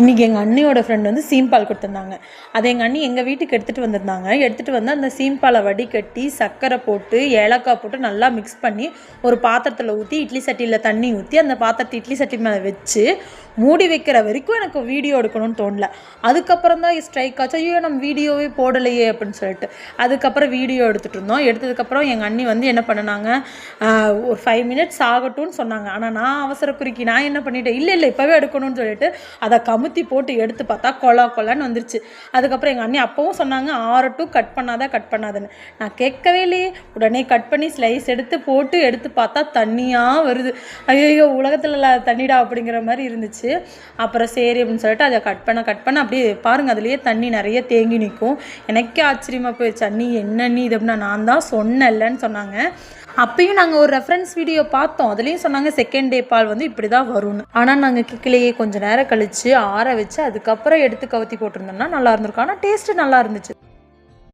இன்றைக்கி எங்கள் அண்ணியோட ஃப்ரெண்ட் வந்து சீம்பால் கொடுத்துருந்தாங்க. அதை எங்கள் அண்ணி எங்கள் வீட்டுக்கு எடுத்துகிட்டு வந்திருந்தாங்க. எடுத்துகிட்டு வந்து அந்த சீம்பாலை வடிகட்டி சர்க்கரை போட்டு ஏலக்காய் போட்டு நல்லா மிக்ஸ் பண்ணி ஒரு பாத்திரத்தில் ஊற்றி இட்லி சட்டியில் தண்ணி ஊற்றி அந்த பாத்திரத்தை இட்லி சட்டி மேலே வச்சு மூடி வைக்கிற வரைக்கும் எனக்கு வீடியோ எடுக்கணும்னு தோணல. அதுக்கப்புறம் தான் ஸ்ட்ரைக் ஆச்சு. ஐயோ நம்ம வீடியோவே போடலையே அப்படின்னு சொல்லிட்டு. அதுக்கப்புறம் வீடியோ எடுத்துகிட்டு இருந்தோம். எடுத்ததுக்கப்புறம் எங்கள் அண்ணி வந்து என்ன பண்ணினாங்க? ஒரு ஃபைவ் மினிட்ஸ் ஆகட்டும்னு சொன்னாங்க. ஆனால் நான் அவசர குறுக்கி நான் என்ன பண்ணிட்டேன்? இல்லை இல்லை இப்போவே எடுக்கணும்னு சொல்லிட்டு அதை கமுத்தி போட்டு எடுத்து பார்த்தா கொலா கொலான்னு வந்துருச்சு. அதுக்கப்புறம் எங்கள் அண்ணி அப்பவும் சொன்னாங்க ஆறட்டும் கட் பண்ணாதான் கட் பண்ணாதுன்னு. நான் கேட்கவே இல்லையே. உடனே கட் பண்ணி ஸ்லைஸ் எடுத்து போட்டு எடுத்து பார்த்தா தண்ணியாக வருது. ஐயோ உலகத்தில் தண்ணிடா அப்படிங்கிற மாதிரி இருந்துச்சு. அப்புறம் சரி அப்படின்னு சொல்லிட்டு அதை கட் பண்ண கட் பண்ண அப்படியே பாருங்க அதுலேயே தண்ணி நிறைய தேங்கி நிற்கும் எனக்கே ஆச்சரியமாக போயிடுச்சு. அண்ணி என்ன நீ இது அப்படின்னா நான் தான் சொன்னேன்லன்னு சொன்னாங்க. அப்பயும் நாங்கள் ஒரு ரெஃபரன்ஸ் வீடியோ பார்த்தோம். அதுலேயும் சொன்னாங்க செகண்ட் டே பால் வந்து இப்படி தான் வரும்னு. ஆனால் நாங்கள் கிக்கிலேயே கொஞ்சம் நேரம் கழித்து ஆற வச்சு அதுக்கப்புறம் எடுத்து கவுத்தி போட்டிருந்தோம்னா நல்லா இருந்திருக்கும். ஆனால் டேஸ்ட்டு நல்லா இருந்துச்சு.